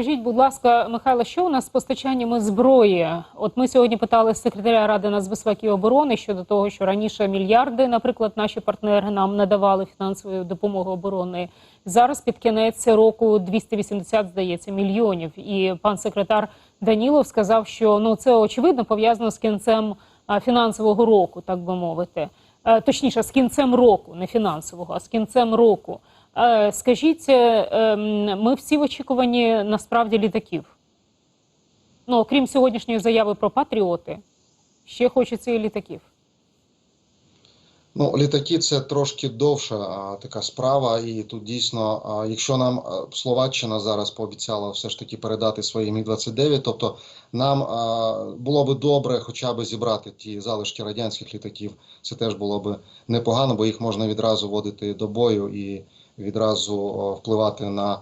Скажіть, будь ласка, Михайло, що у нас з постачаннями зброї? От ми сьогодні питали секретаря Ради нацбезпеки і оборони щодо того, що раніше мільярди, наприклад, наші партнери нам надавали фінансової допомоги оборони. Зараз під кінець року 280, здається, мільйонів. І пан секретар Данілов сказав, що ну це очевидно пов'язано з кінцем фінансового року, так би мовити. Е, Точніше, з кінцем року, не фінансового, а з кінцем року. Е, Скажіть, е, ем, ми всі в очікуванні насправді літаків. Ну, окрім сьогоднішньої заяви про патріоти, ще хочеться і літаків. Ну, літаки це трошки довша а, така справа, і тут дійсно, а, якщо нам Словаччина зараз пообіцяла все ж таки передати свої Міг-29, тобто нам а, було би добре хоча б зібрати ті залишки радянських літаків. Це теж було б непогано, бо їх можна відразу вводити до бою і відразу впливати на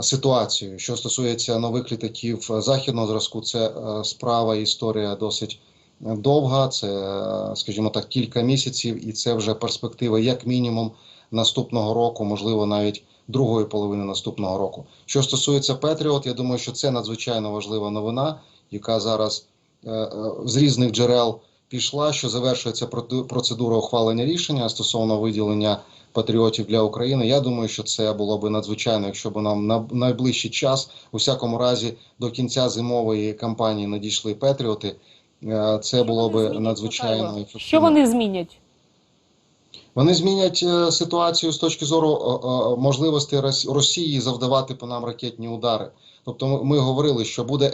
ситуацію. Що стосується нових літаків західного зразку, це е, справа історія досить довга. Це, е, скажімо так, кілька місяців, і це вже перспектива, як мінімум, наступного року, можливо, навіть другої половини наступного року. Що стосується Петріот, я думаю, що це надзвичайно важлива новина, яка зараз е, е, з різних джерел пішла, що завершується процедура ухвалення рішення стосовно виділення патріотів для України. Я думаю, що це було би надзвичайно, якщо б нам на найближчий час, у всякому разі, до кінця зимової кампанії надійшли патріоти. Е, Це Що було би надзвичайно ефективно. Що вони змінять? Вони змінять е, ситуацію з точки зору е, можливості Рос- Росії завдавати по нам ракетні удари. Тобто, ми, говорили, що буде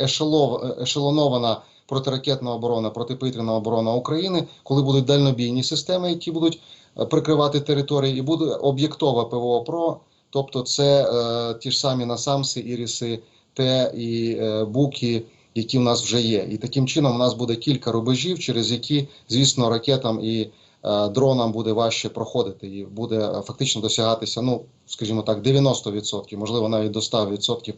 ешелонована протиракетна оборона, протиповітряна оборона України, коли будуть дальнобійні системи, які будуть е, прикривати території, і буде об'єктова ПВО ПРО, тобто це е, ті ж самі насамси, іріси, Т і е, буки. Які в нас вже є, і таким чином у нас буде кілька рубежів, через які, звісно, ракетам і е, дронам буде важче проходити і буде е, фактично досягатися, ну скажімо так, 90%, можливо, навіть до 100%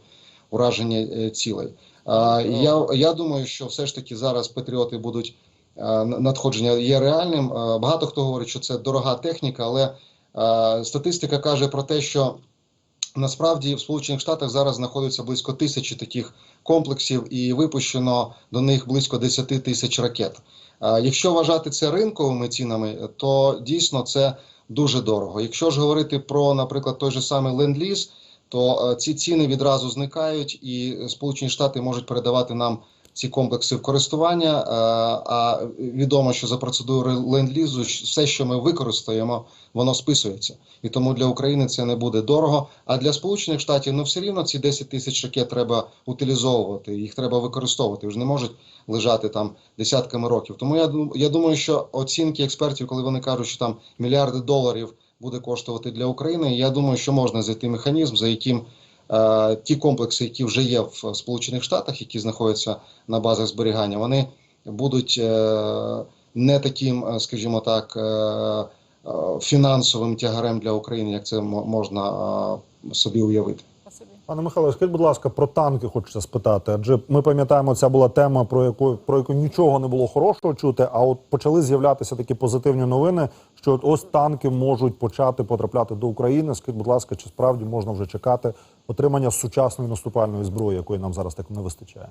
ураження е, цілей. Я, я думаю, що все ж таки зараз патріоти будуть е, надходження є реальним. Е, Багато хто говорить, що це дорога техніка, але статистика каже про те, що насправді в Сполучених Штатах зараз знаходиться близько тисячі таких комплексів, і випущено до них близько 10 тисяч ракет. Якщо вважати це ринковими цінами, то дійсно це дуже дорого. Якщо ж говорити про, наприклад, той же самий ленд-ліз, то е, ці ціни відразу зникають, і Сполучені Штати можуть передавати нам ці комплекси в користування. е, А відомо, що за процедурою ленд-лізу все, що ми використаємо, воно списується. І тому для України це не буде дорого. А для Сполучених Штатів ну все рівно ці 10 тисяч ракет треба утилізовувати, їх треба використовувати. Вже не можуть лежати там десятками років. Тому я я думаю, що оцінки експертів, коли вони кажуть, що там мільярди доларів буде коштувати для України, я думаю, що можна знайти механізм, за яким е, ті комплекси, які вже є в Сполучених Штатах, які знаходяться на базах зберігання, вони будуть е, не таким, е, скажімо так, е, е, фінансовим тягарем для України, як це можна е, собі уявити. Пане Михайло, скажіть, будь ласка, про танки хочеться спитати. Адже ми пам'ятаємо, це була тема, про яку про яку нічого не було хорошого чути. А от почали з'являтися такі позитивні новини, що от ось танки можуть почати потрапляти до України. Скажіть, будь ласка, чи справді можна вже чекати отримання сучасної наступальної зброї, якої нам зараз так не вистачає?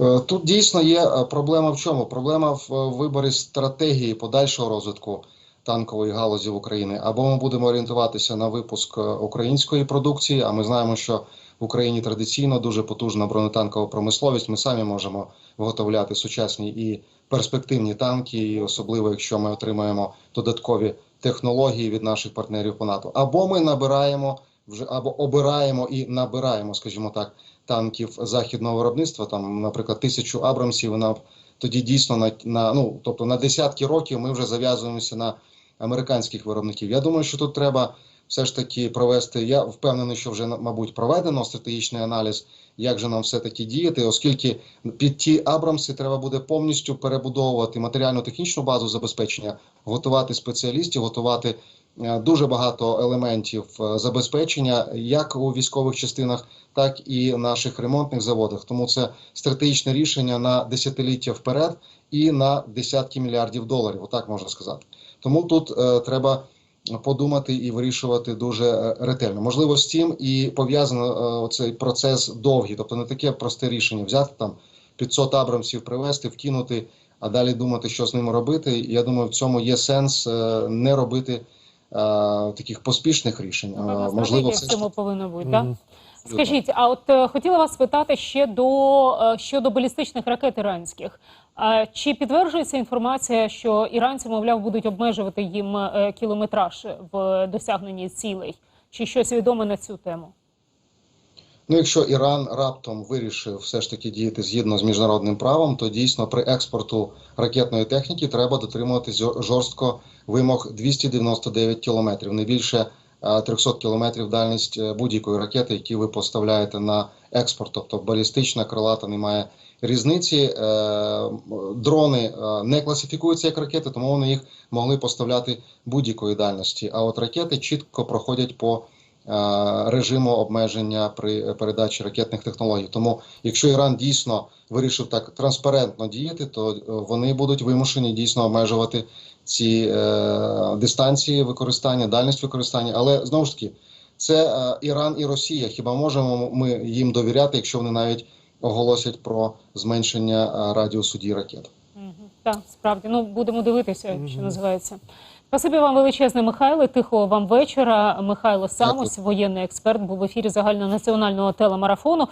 Е, Тут дійсно є е, проблема в чому? Проблема в е, виборі стратегії подальшого розвитку танкової галузі в Україні. Або ми будемо орієнтуватися на випуск е, української продукції, а ми знаємо, що в Україні традиційно дуже потужна бронетанкова промисловість. Ми самі можемо виготовляти сучасні і перспективні танки, і особливо якщо ми отримаємо додаткові технології від наших партнерів по НАТО. Або ми набираємо вже або обираємо і набираємо, скажімо так, танків західного виробництва, там, наприклад, тисячу Абрамсів, на тоді дійсно на, на ну тобто на десятки років ми вже зав'язуємося на американських виробників. Я думаю, що тут треба все ж таки провести. Я впевнений, що вже мабуть проведено стратегічний аналіз, як же нам все таки діяти, оскільки під ті Абрамси треба буде повністю перебудовувати матеріально-технічну базу забезпечення, готувати спеціалістів, готувати е, дуже багато елементів е, забезпечення, як у військових частинах, так і наших ремонтних заводах. Тому це стратегічне рішення на десятиліття вперед і на десятки мільярдів доларів. Отак можна сказати. Тому тут е, треба подумати і вирішувати дуже е, ретельно. Можливо, з цим і пов'язано е, цей процес довгий, тобто не таке просте рішення взяти там 500 абрамсів привезти, вкинути, а далі думати, що з ними робити. І я думаю, в цьому є сенс е, не робити е, таких поспішних рішень. Е, Можливо, все в цьому повинна бути, так? Мгм. Скажіть, а от е, хотіла вас спитати ще до е, щодо балістичних ракет іранських. Чи підтверджується інформація, що іранці, мовляв, будуть обмежувати їм е, кілометраж в досягненні цілей? Чи щось відоме на цю тему? Ну, якщо Іран раптом вирішив все ж таки діяти згідно з міжнародним правом, то дійсно при експорту ракетної техніки треба дотримуватись жор- жорстко вимог 299 кілометрів, не більше 300 кілометрів дальність е, будь-якої ракети, які ви поставляєте на експорт. Тобто балістична, крилата немає різниці. Е, Дрони е, не класифікуються як ракети, тому вони їх могли поставляти будь-якої дальності. А от ракети чітко проходять по е, режиму обмеження при передачі ракетних технологій. Тому, якщо Іран дійсно вирішив так транспарентно діяти, то е, вони будуть вимушені дійсно обмежувати ці е, дистанції використання, дальність використання. Але знову ж таки, це е, Іран і Росія. Хіба можемо ми їм довіряти, якщо вони навіть оголосять про зменшення е, радіусу дії ракет? Мгм. Так, справді. Ну, будемо дивитися, що називається. Спасибі вам величезне, Михайло. Тихого вам вечора. Михайло Самось, воєнний експерт, був в ефірі загальнонаціонального телемарафону.